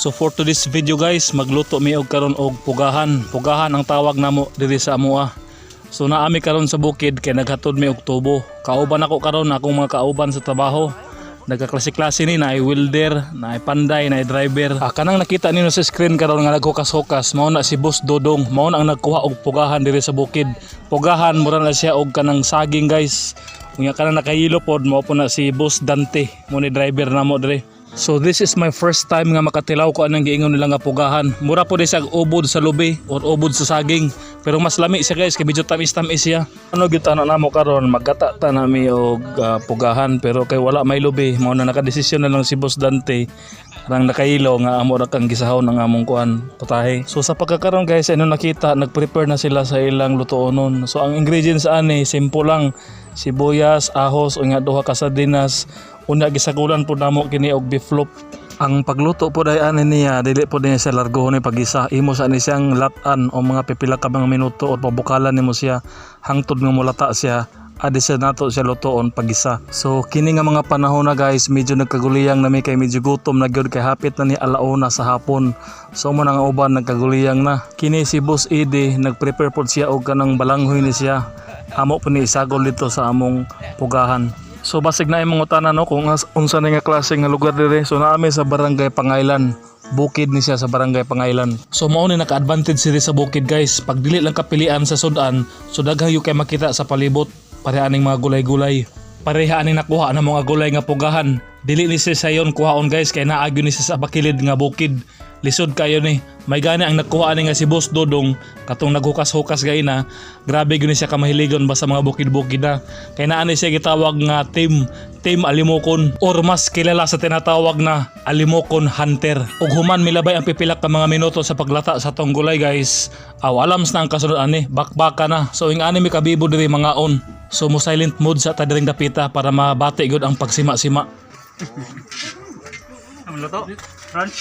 So for today's video guys, magluto mi og karon og pugahan. Pugahan ang tawag namo diri sa amoa. So naami karon sa bukid kay naghatod mi og tubo. Kauban ako karon akong mga kauban sa trabaho. Nagkaklase-klase ni na ay welder, na ay panday, na ay driver. Ah, kanang nakita ninyo sa screen karon nga naghukas-hukas, mao na si Boss Dodong. Mao na ang nagkuha og pugahan diri sa bukid. Pugahan mura na siya og kanang saging guys. Unya kanang nakahilo pod mao po na si Boss Dante, mo ni driver namo diri. So this is my first time nga makatilaw ko anang giingon nila nga pugahan. Mura po di siya ubod sa lubi or ubod sa saging. Pero mas lami siya guys kay medyo tamis-tamis siya. Ano gyud ana namo karon magkata ta nami og ah, pugahan pero kay wala may lubi mao na nakadesisyon na lang si Boss Dante nang nakahilo nga amo ra kang gisahon ang among kuan putahe. So sa pagkakaroon guys ano nakita nag-prepare na sila sa ilang lutuonon. So ang ingredients ani simple lang sibuyas, ahos, unya duha ka sardinas, una gisagulan po namo kini og beef loaf. Ang pagluto po dahil ani niya, dili po niya sa largo ni pagisa. Imo sa ni siyang latan o mga pipila ka mga minuto o pabukalan nimo siya hangtod nga mulata siya adi siya nato siya lutoon pagisa. So kini nga mga panahon na guys, medyo nagkaguliyang nami kay medyo gutom na gyud kay hapit na ni alauna sa hapon. So mo na nga uban nagkaguliyang na. Kini si Boss Ede nagprepare pod siya og kanang balanghoy ni siya. Amo po ni isagol dito sa among pugahan. So basig na imong utanan no kung unsa na nga klase nga lugar dire. So naami sa barangay Pangailan. Bukid ni siya sa barangay Pangailan. So mao ni naka-advantage sila sa bukid guys. Pag dili lang kapilian sa sudan, so daghan yung kay makita sa palibot. Pareha aning mga gulay-gulay. Pareha aning nakuha ng mga gulay nga pugahan. Dili ni siya sayon kuhaon guys kay naagyo ni sa bakilid nga bukid. Lisod kayo ni. May gani ang nakuha ni nga si Boss Dodong katong naghukas-hukas gay na. Grabe gyud ni siya kamahiligon ba sa mga bukid-bukid na. Kay naa ni siya gitawag nga team Team Alimokon or mas kilala sa tinatawag na Alimokon Hunter. Ug human milabay ang pipilak ka mga minuto sa paglata sa tong gulay guys. Aw alams na ang kasunod ani, bakbaka na. So ing ani mi kabibo diri mga on. So mo silent mode sa tadiring dapita para mabati gud ang pagsima-sima. Ang luto? Crunch?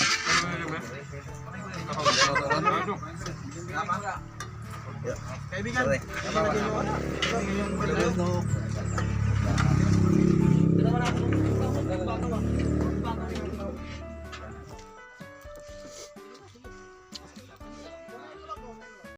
Kaibigan,